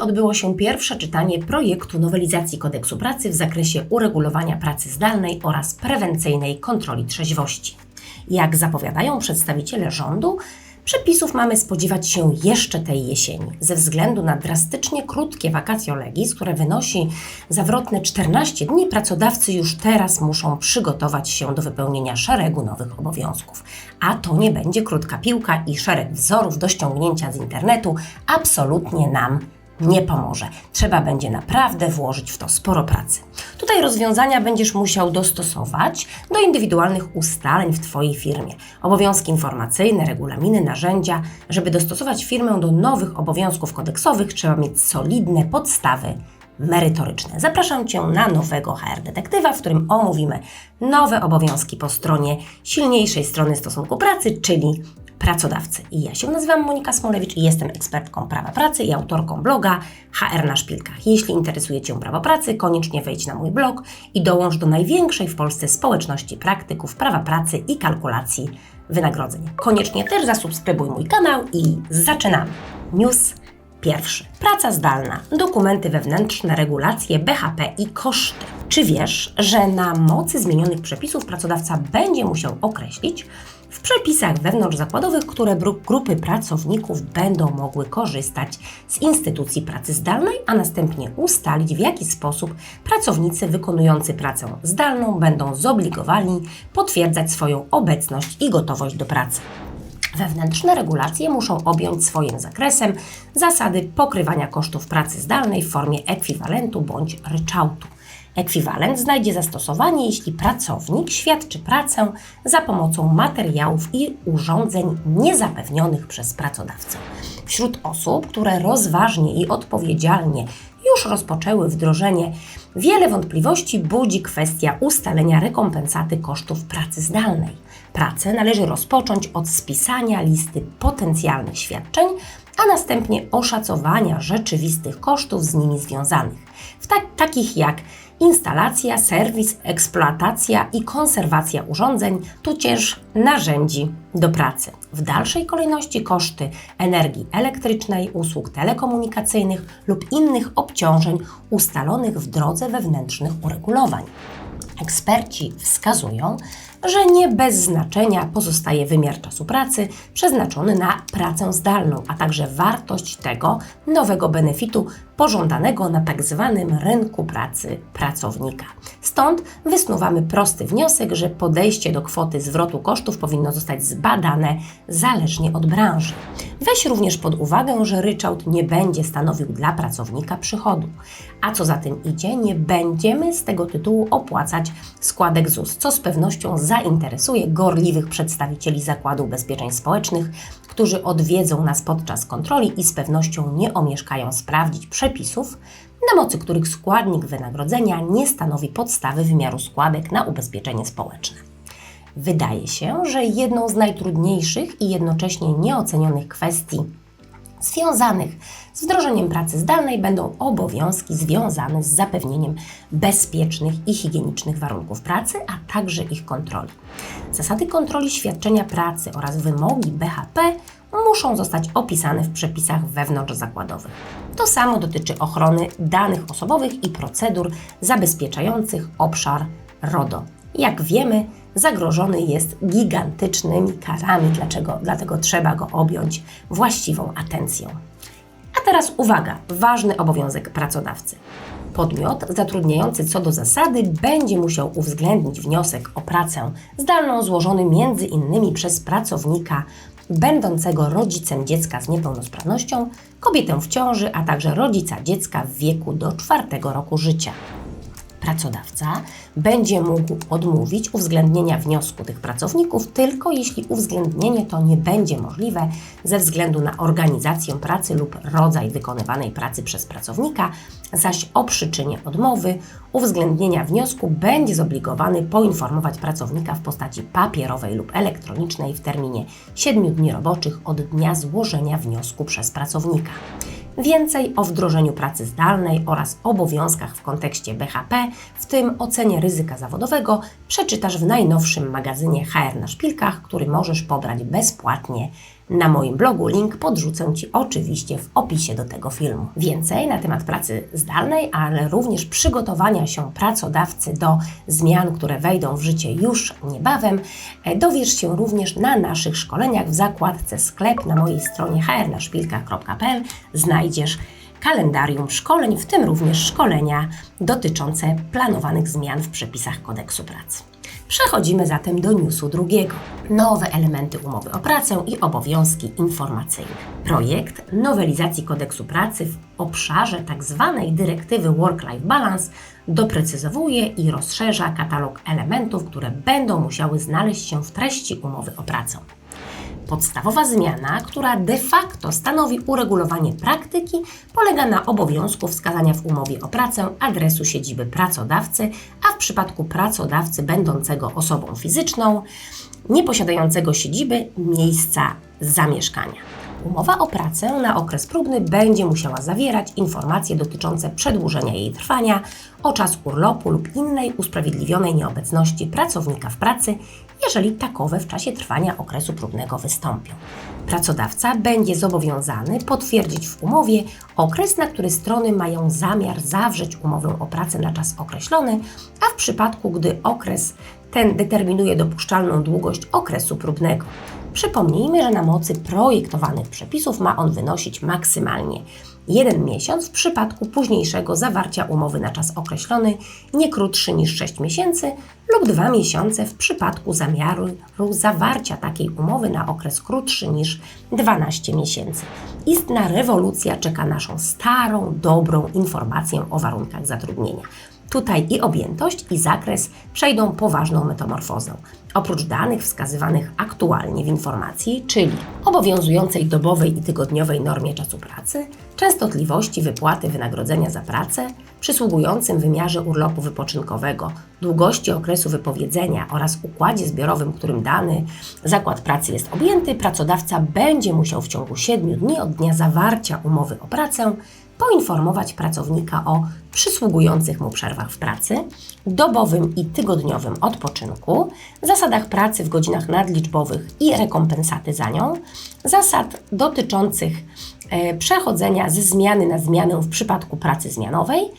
Odbyło się pierwsze czytanie projektu nowelizacji kodeksu pracy w zakresie uregulowania pracy zdalnej oraz prewencyjnej kontroli trzeźwości. Jak zapowiadają przedstawiciele rządu, przepisów mamy spodziewać się jeszcze tej jesieni, ze względu na drastycznie krótkie vacatio legis, które wynosi zawrotne 14 dni, pracodawcy już teraz muszą przygotować się do wypełnienia szeregu nowych obowiązków. A to nie będzie krótka piłka i szereg wzorów do ściągnięcia z internetu absolutnie nam nie pomoże. Trzeba będzie naprawdę włożyć w to sporo pracy. Tutaj rozwiązania będziesz musiał dostosować do indywidualnych ustaleń w Twojej firmie. Obowiązki informacyjne, regulaminy, narzędzia. Żeby dostosować firmę do nowych obowiązków kodeksowych, trzeba mieć solidne podstawy merytoryczne. Zapraszam Cię na nowego HR Detektywa, w którym omówimy nowe obowiązki po stronie silniejszej strony stosunku pracy, czyli pracodawcy. I ja się nazywam Monika Smolewicz i jestem ekspertką prawa pracy i autorką bloga HR na szpilkach. Jeśli interesuje Cię prawo pracy, koniecznie wejdź na mój blog i dołącz do największej w Polsce społeczności praktyków prawa pracy i kalkulacji wynagrodzeń. Koniecznie też zasubskrybuj mój kanał i zaczynamy. News Pierwszy. Praca zdalna, dokumenty wewnętrzne, regulacje, BHP i koszty. Czy wiesz, że na mocy zmienionych przepisów pracodawca będzie musiał określić w przepisach wewnątrzzakładowych, które grupy pracowników będą mogły korzystać z instytucji pracy zdalnej, a następnie ustalić, w jaki sposób pracownicy wykonujący pracę zdalną będą zobligowani potwierdzać swoją obecność i gotowość do pracy. Wewnętrzne regulacje muszą objąć swoim zakresem zasady pokrywania kosztów pracy zdalnej w formie ekwiwalentu bądź ryczałtu. Ekwiwalent znajdzie zastosowanie, jeśli pracownik świadczy pracę za pomocą materiałów i urządzeń niezapewnionych przez pracodawcę. Wśród osób, które rozważnie i odpowiedzialnie już rozpoczęły wdrożenie, wiele wątpliwości budzi kwestia ustalenia rekompensaty kosztów pracy zdalnej. Pracę należy rozpocząć od spisania listy potencjalnych świadczeń, a następnie oszacowania rzeczywistych kosztów z nimi związanych, w tak, takich jak instalacja, serwis, eksploatacja i konserwacja urządzeń, tudzież narzędzi do pracy. W dalszej kolejności koszty energii elektrycznej, usług telekomunikacyjnych lub innych obciążeń ustalonych w drodze wewnętrznych uregulowań. Eksperci wskazują, że nie bez znaczenia pozostaje wymiar czasu pracy przeznaczony na pracę zdalną, a także wartość tego nowego benefitu pożądanego na tak zwanym rynku pracy pracownika. Stąd wysnuwamy prosty wniosek, że podejście do kwoty zwrotu kosztów powinno zostać zbadane zależnie od branży. Weź również pod uwagę, że ryczałt nie będzie stanowił dla pracownika przychodu, a co za tym idzie, nie będziemy z tego tytułu opłacać składek ZUS, co z pewnością zainteresuje gorliwych przedstawicieli Zakładu Ubezpieczeń Społecznych, którzy odwiedzą nas podczas kontroli i z pewnością nie omieszkają sprawdzić przepisów, na mocy których składnik wynagrodzenia nie stanowi podstawy wymiaru składek na ubezpieczenie społeczne. Wydaje się, że jedną z najtrudniejszych i jednocześnie nieocenionych kwestii związanych z wdrożeniem pracy zdalnej będą obowiązki związane z zapewnieniem bezpiecznych i higienicznych warunków pracy, a także ich kontroli. Zasady kontroli świadczenia pracy oraz wymogi BHP muszą zostać opisane w przepisach wewnątrzzakładowych. To samo dotyczy ochrony danych osobowych i procedur zabezpieczających obszar RODO. Jak wiemy, zagrożony jest gigantycznymi karami, dlaczego, dlatego trzeba go objąć właściwą atencją. A teraz uwaga, ważny obowiązek pracodawcy. Podmiot zatrudniający co do zasady będzie musiał uwzględnić wniosek o pracę zdalną złożony między innymi przez pracownika będącego rodzicem dziecka z niepełnosprawnością, kobietę w ciąży, a także rodzica dziecka w wieku do czwartego roku życia pracodawca będzie mógł odmówić uwzględnienia wniosku tych pracowników tylko jeśli uwzględnienie to nie będzie możliwe ze względu na organizację pracy lub rodzaj wykonywanej pracy przez pracownika, zaś o przyczynie odmowy uwzględnienia wniosku będzie zobligowany poinformować pracownika w postaci papierowej lub elektronicznej w terminie 7 dni roboczych od dnia złożenia wniosku przez pracownika. Więcej o wdrożeniu pracy zdalnej oraz obowiązkach w kontekście BHP, w tym ocenie ryzyka zawodowego, przeczytasz w najnowszym magazynie HR na szpilkach, który możesz pobrać bezpłatnie na moim blogu. Link podrzucę Ci oczywiście w opisie do tego filmu. Więcej na temat pracy zdalnej, ale również przygotowania się pracodawcy do zmian, które wejdą w życie już niebawem, e, dowiesz się również na naszych szkoleniach w zakładce sklep na mojej stronie hrnaszpilkach.pl znajdziesz kalendarium szkoleń, w tym również szkolenia dotyczące planowanych zmian w przepisach kodeksu pracy. Przechodzimy zatem do newsu drugiego. Nowe elementy umowy o pracę i obowiązki informacyjne. Projekt nowelizacji kodeksu pracy w obszarze tzw. Tak dyrektywy Work-Life Balance doprecyzowuje i rozszerza katalog elementów, które będą musiały znaleźć się w treści umowy o pracę. Podstawowa zmiana, która de facto stanowi uregulowanie praktyki, polega na obowiązku wskazania w umowie o pracę adresu siedziby pracodawcy, a w przypadku pracodawcy będącego osobą fizyczną, nieposiadającego siedziby, miejsca zamieszkania. Umowa o pracę na okres próbny będzie musiała zawierać informacje dotyczące przedłużenia jej trwania o czas urlopu lub innej usprawiedliwionej nieobecności pracownika w pracy, jeżeli takowe w czasie trwania okresu próbnego wystąpią. Pracodawca będzie zobowiązany potwierdzić w umowie okres, na który strony mają zamiar zawrzeć umowę o pracę na czas określony, a w przypadku, gdy okres ten determinuje dopuszczalną długość okresu próbnego. Przypomnijmy, że na mocy projektowanych przepisów ma on wynosić maksymalnie jeden miesiąc w przypadku późniejszego zawarcia umowy na czas określony nie krótszy niż 6 miesięcy lub 2 miesiące w przypadku zamiaru zawarcia takiej umowy na okres krótszy niż 12 miesięcy. Istna rewolucja czeka naszą starą, dobrą informację o warunkach zatrudnienia. Tutaj i objętość, i zakres przejdą poważną metamorfozę. Oprócz danych wskazywanych aktualnie w informacji, czyli obowiązującej dobowej i tygodniowej normie czasu pracy, częstotliwości wypłaty wynagrodzenia za pracę, przysługującym wymiarze urlopu wypoczynkowego, długości okresu wypowiedzenia oraz układzie zbiorowym, którym dany zakład pracy jest objęty, pracodawca będzie musiał w ciągu 7 dni od dnia zawarcia umowy o pracę poinformować pracownika o przysługujących mu przerwach w pracy, dobowym i tygodniowym odpoczynku, zasadach pracy w godzinach nadliczbowych i rekompensaty za nią, zasad dotyczących e, przechodzenia ze zmiany na zmianę w przypadku pracy zmianowej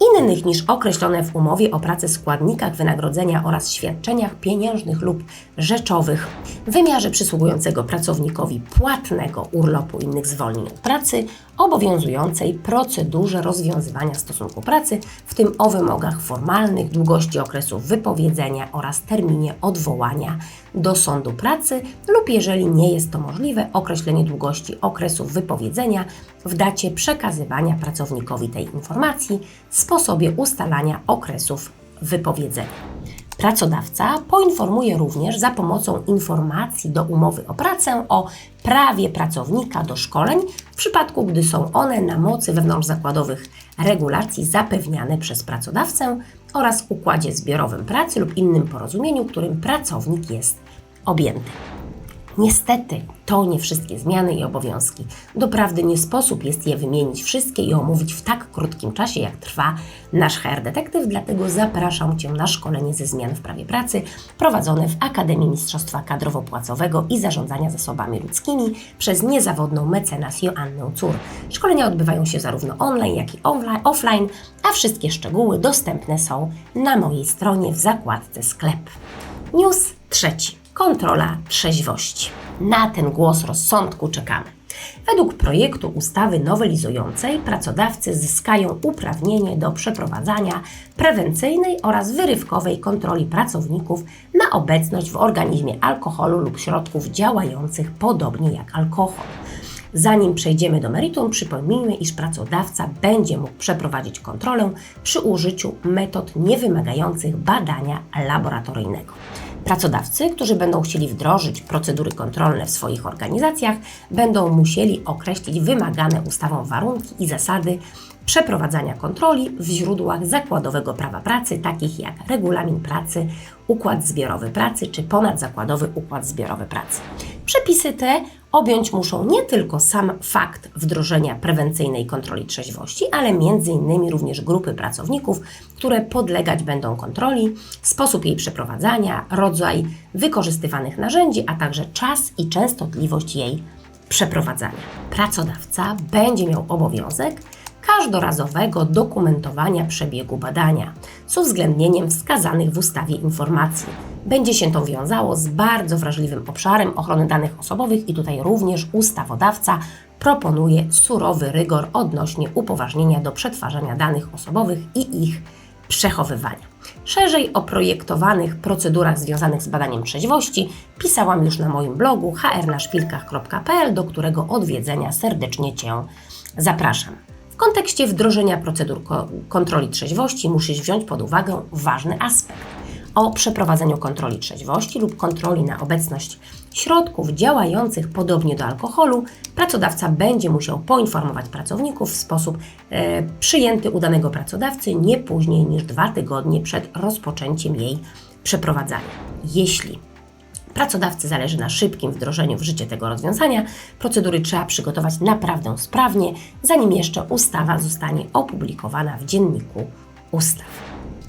innych niż określone w umowie o pracę składnikach wynagrodzenia oraz świadczeniach pieniężnych lub rzeczowych, wymiarze przysługującego pracownikowi płatnego urlopu innych zwolnień pracy, obowiązującej procedurze rozwiązywania stosunku pracy, w tym o wymogach formalnych, długości okresu wypowiedzenia oraz terminie odwołania do sądu pracy lub jeżeli nie jest to możliwe, określenie długości okresu wypowiedzenia w dacie przekazywania pracownikowi tej informacji, sposobie ustalania okresów wypowiedzenia. Pracodawca poinformuje również za pomocą informacji do umowy o pracę o prawie pracownika do szkoleń w przypadku, gdy są one na mocy wewnątrzzakładowych regulacji zapewniane przez pracodawcę oraz układzie zbiorowym pracy lub innym porozumieniu, którym pracownik jest objęty. Niestety, to nie wszystkie zmiany i obowiązki. Doprawdy nie sposób jest je wymienić wszystkie i omówić w tak krótkim czasie, jak trwa nasz HR Detektyw, dlatego zapraszam Cię na szkolenie ze zmian w prawie pracy prowadzone w Akademii Mistrzostwa Kadrowo-Płacowego i Zarządzania Zasobami Ludzkimi przez niezawodną mecenas Joannę Cur. Szkolenia odbywają się zarówno online, jak i offline, a wszystkie szczegóły dostępne są na mojej stronie w zakładce sklep. News trzeci kontrola trzeźwości. Na ten głos rozsądku czekamy. Według projektu ustawy nowelizującej pracodawcy zyskają uprawnienie do przeprowadzania prewencyjnej oraz wyrywkowej kontroli pracowników na obecność w organizmie alkoholu lub środków działających podobnie jak alkohol. Zanim przejdziemy do meritum, przypomnijmy, iż pracodawca będzie mógł przeprowadzić kontrolę przy użyciu metod niewymagających badania laboratoryjnego. Pracodawcy, którzy będą chcieli wdrożyć procedury kontrolne w swoich organizacjach, będą musieli określić wymagane ustawą warunki i zasady przeprowadzania kontroli w źródłach zakładowego prawa pracy, takich jak regulamin pracy, układ zbiorowy pracy czy ponadzakładowy układ zbiorowy pracy. Przepisy te objąć muszą nie tylko sam fakt wdrożenia prewencyjnej kontroli trzeźwości, ale innymi również grupy pracowników, które podlegać będą kontroli, sposób jej przeprowadzania, rodzaj wykorzystywanych narzędzi, a także czas i częstotliwość jej przeprowadzania. Pracodawca będzie miał obowiązek każdorazowego dokumentowania przebiegu badania z uwzględnieniem wskazanych w ustawie informacji. Będzie się to wiązało z bardzo wrażliwym obszarem ochrony danych osobowych i tutaj również ustawodawca proponuje surowy rygor odnośnie upoważnienia do przetwarzania danych osobowych i ich przechowywania. Szerzej o projektowanych procedurach związanych z badaniem trzeźwości pisałam już na moim blogu hrnaszpilkach.pl, do którego odwiedzenia serdecznie Cię zapraszam. W kontekście wdrożenia procedur ko kontroli trzeźwości musisz wziąć pod uwagę ważny aspekt. O przeprowadzeniu kontroli trzeźwości lub kontroli na obecność środków działających podobnie do alkoholu, pracodawca będzie musiał poinformować pracowników w sposób e, przyjęty u danego pracodawcy nie później niż dwa tygodnie przed rozpoczęciem jej przeprowadzania. Jeśli Pracodawcy zależy na szybkim wdrożeniu w życie tego rozwiązania. Procedury trzeba przygotować naprawdę sprawnie, zanim jeszcze ustawa zostanie opublikowana w dzienniku ustaw.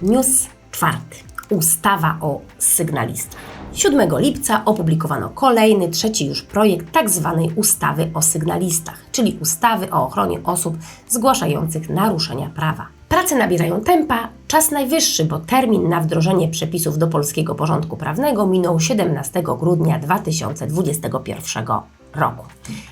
News czwarty. Ustawa o sygnalistach. 7 lipca opublikowano kolejny, trzeci już projekt tzw. Tak ustawy o sygnalistach, czyli ustawy o ochronie osób zgłaszających naruszenia prawa. Prace nabierają tempa, czas najwyższy, bo termin na wdrożenie przepisów do polskiego porządku prawnego minął 17 grudnia 2021 roku.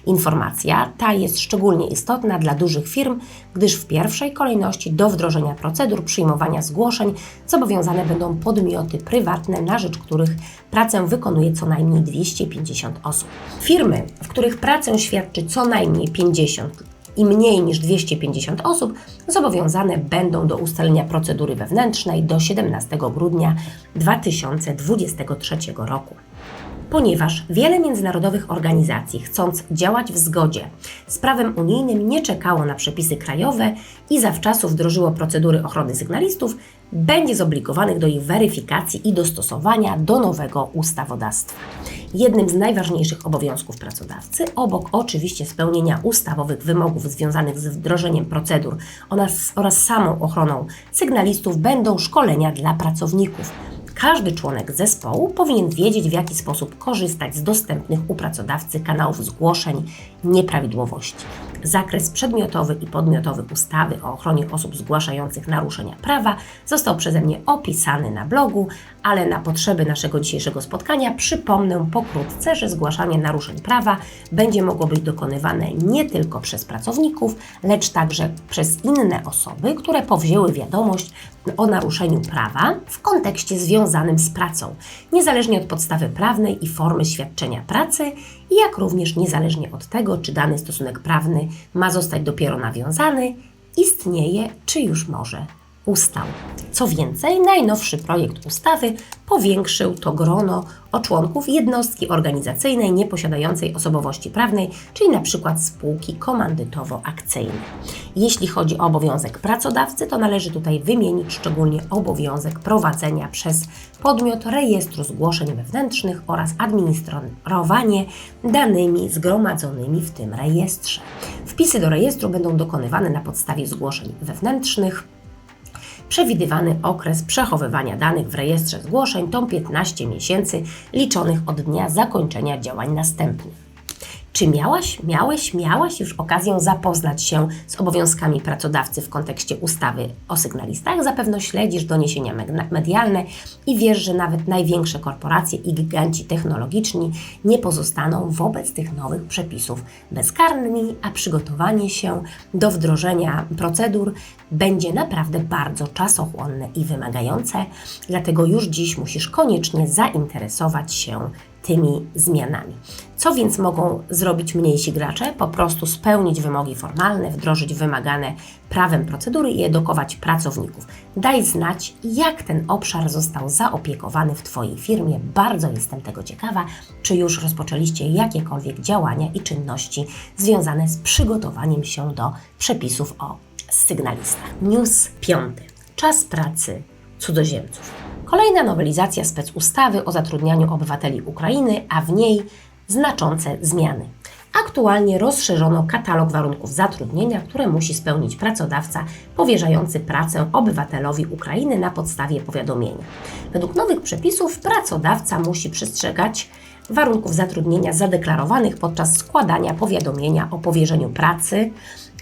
Informacja ta jest szczególnie istotna dla dużych firm, gdyż w pierwszej kolejności do wdrożenia procedur przyjmowania zgłoszeń zobowiązane będą podmioty prywatne, na rzecz których pracę wykonuje co najmniej 250 osób. Firmy, w których pracę świadczy co najmniej 50 i mniej niż 250 osób zobowiązane będą do ustalenia procedury wewnętrznej do 17 grudnia 2023 roku ponieważ wiele międzynarodowych organizacji, chcąc działać w zgodzie z prawem unijnym, nie czekało na przepisy krajowe i zawczasu wdrożyło procedury ochrony sygnalistów, będzie zobligowanych do ich weryfikacji i dostosowania do nowego ustawodawstwa. Jednym z najważniejszych obowiązków pracodawcy, obok oczywiście spełnienia ustawowych wymogów związanych z wdrożeniem procedur oraz, oraz samą ochroną sygnalistów, będą szkolenia dla pracowników każdy członek zespołu powinien wiedzieć, w jaki sposób korzystać z dostępnych u pracodawcy kanałów zgłoszeń nieprawidłowości. Zakres przedmiotowy i podmiotowy ustawy o ochronie osób zgłaszających naruszenia prawa został przeze mnie opisany na blogu, ale na potrzeby naszego dzisiejszego spotkania przypomnę pokrótce, że zgłaszanie naruszeń prawa będzie mogło być dokonywane nie tylko przez pracowników, lecz także przez inne osoby, które powzięły wiadomość o naruszeniu prawa w kontekście związanym z pracą, niezależnie od podstawy prawnej i formy świadczenia pracy, jak również niezależnie od tego, czy dany stosunek prawny ma zostać dopiero nawiązany, istnieje, czy już może ustał. Co więcej, najnowszy projekt ustawy powiększył to grono o członków jednostki organizacyjnej nieposiadającej osobowości prawnej, czyli np. spółki komandytowo-akcyjne. Jeśli chodzi o obowiązek pracodawcy, to należy tutaj wymienić szczególnie obowiązek prowadzenia przez podmiot rejestru zgłoszeń wewnętrznych oraz administrowanie danymi zgromadzonymi w tym rejestrze. Wpisy do rejestru będą dokonywane na podstawie zgłoszeń wewnętrznych Przewidywany okres przechowywania danych w rejestrze zgłoszeń to 15 miesięcy liczonych od dnia zakończenia działań następnych. Czy miałaś, miałeś, miałaś już okazję zapoznać się z obowiązkami pracodawcy w kontekście ustawy o sygnalistach? Zapewne śledzisz doniesienia medialne i wiesz, że nawet największe korporacje i giganci technologiczni nie pozostaną wobec tych nowych przepisów bezkarni, a przygotowanie się do wdrożenia procedur będzie naprawdę bardzo czasochłonne i wymagające, dlatego już dziś musisz koniecznie zainteresować się tymi zmianami. Co więc mogą zrobić mniejsi gracze? Po prostu spełnić wymogi formalne, wdrożyć wymagane prawem procedury i edukować pracowników. Daj znać, jak ten obszar został zaopiekowany w Twojej firmie. Bardzo jestem tego ciekawa, czy już rozpoczęliście jakiekolwiek działania i czynności związane z przygotowaniem się do przepisów o sygnalistach. News piąty. Czas pracy cudzoziemców. Kolejna nowelizacja specustawy o zatrudnianiu obywateli Ukrainy, a w niej znaczące zmiany. aktualnie rozszerzono katalog warunków zatrudnienia, które musi spełnić pracodawca powierzający pracę obywatelowi Ukrainy na podstawie powiadomienia. Według nowych przepisów pracodawca musi przestrzegać warunków zatrudnienia zadeklarowanych podczas składania powiadomienia o powierzeniu pracy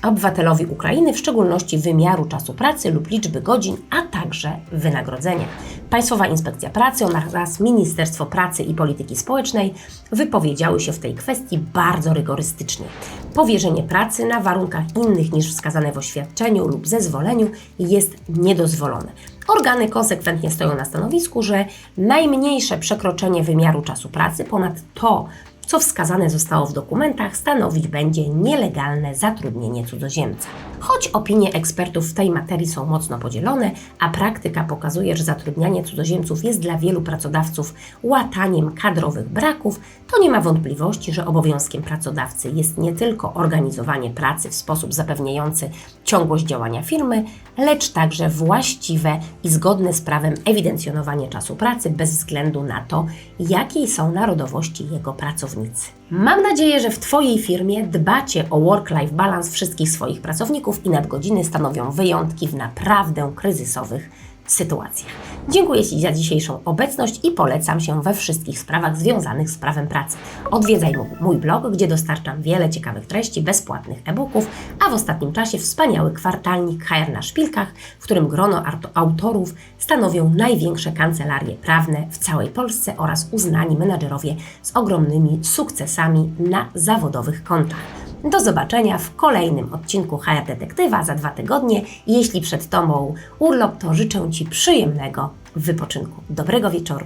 obywatelowi Ukrainy, w szczególności wymiaru czasu pracy lub liczby godzin, a także wynagrodzenia. Państwowa Inspekcja Pracy oraz Ministerstwo Pracy i Polityki Społecznej wypowiedziały się w tej kwestii bardzo rygorystycznie. Powierzenie pracy na warunkach innych niż wskazane w oświadczeniu lub zezwoleniu jest niedozwolone. Organy konsekwentnie stoją na stanowisku, że najmniejsze przekroczenie wymiaru czasu pracy ponad to, co wskazane zostało w dokumentach, stanowić będzie nielegalne zatrudnienie cudzoziemca. Choć opinie ekspertów w tej materii są mocno podzielone, a praktyka pokazuje, że zatrudnianie cudzoziemców jest dla wielu pracodawców łataniem kadrowych braków, to nie ma wątpliwości, że obowiązkiem pracodawcy jest nie tylko organizowanie pracy w sposób zapewniający ciągłość działania firmy, lecz także właściwe i zgodne z prawem ewidencjonowanie czasu pracy bez względu na to, jakiej są narodowości jego pracownicy. Mam nadzieję, że w Twojej firmie dbacie o work-life balance wszystkich swoich pracowników i nadgodziny stanowią wyjątki w naprawdę kryzysowych sytuacjach. Dziękuję Ci za dzisiejszą obecność i polecam się we wszystkich sprawach związanych z prawem pracy. Odwiedzaj mój- blog, gdzie dostarczam wiele ciekawych treści, bezpłatnych e-booków, a w ostatnim czasie wspaniały kwartalnik HR na szpilkach, w którym grono autorów stanowią największe kancelarie prawne w całej Polsce oraz uznani menadżerowie z ogromnymi sukcesami na zawodowych kontach. Do zobaczenia w kolejnym odcinku HR Detektywa za dwa tygodnie. Jeśli przed Tobą urlop, to życzę Ci przyjemnego wypoczynku. Dobrego wieczoru.